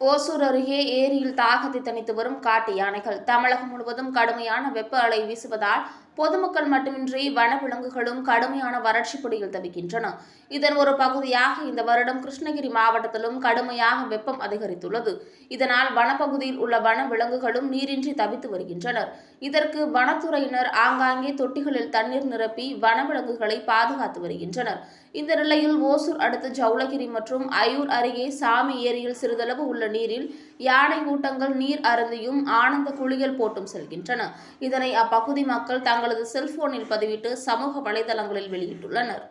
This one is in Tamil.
ஓசூர் அருகே ஏரியில் தாகத்தை தணித்து வரும் காட்டு யானைகள் தமிழகம் முழுவதும் கடுமையான வெப்ப அலை வீசுவதால் பொதுமக்கள் மட்டுமின்றி வனவிலங்குகளும் கடுமையான வறட்சி பிடியில் தவிக்கின்றன. இதன் ஒரு பகுதியாக இந்த வருடம் கிருஷ்ணகிரி மாவட்டத்திலும் கடுமையாக வெப்பம் அதிகரித்துள்ளது. இதனால் வனப்பகுதியில் உள்ள வனவிலங்குகளும் நீரின்றி தவித்து வருகின்றனர். இதற்கு வனத்துறையினர் ஆங்காங்கே தொட்டிகளில் தண்ணீர் நிரப்பி வனவிலங்குகளை பாதுகாத்து வருகின்றனர். இந்த நிலையில் ஓசூர் அடுத்த ஜவுளகிரி மற்றும் அயூர் அருகே சாமி ஏரியில் சிறிதளவு உள்ள நீரில் யானை கூட்டங்கள் நீர் அருந்தியும் ஆனந்த குளியல் போட்டும் செல்கின்றன. இதனை அப்பகுதி மக்கள் தங்கள் தங்களது செல்போனில் பதிவிட்டு சமூக வலைதளங்களில் வெளியிட்டுள்ளனர்.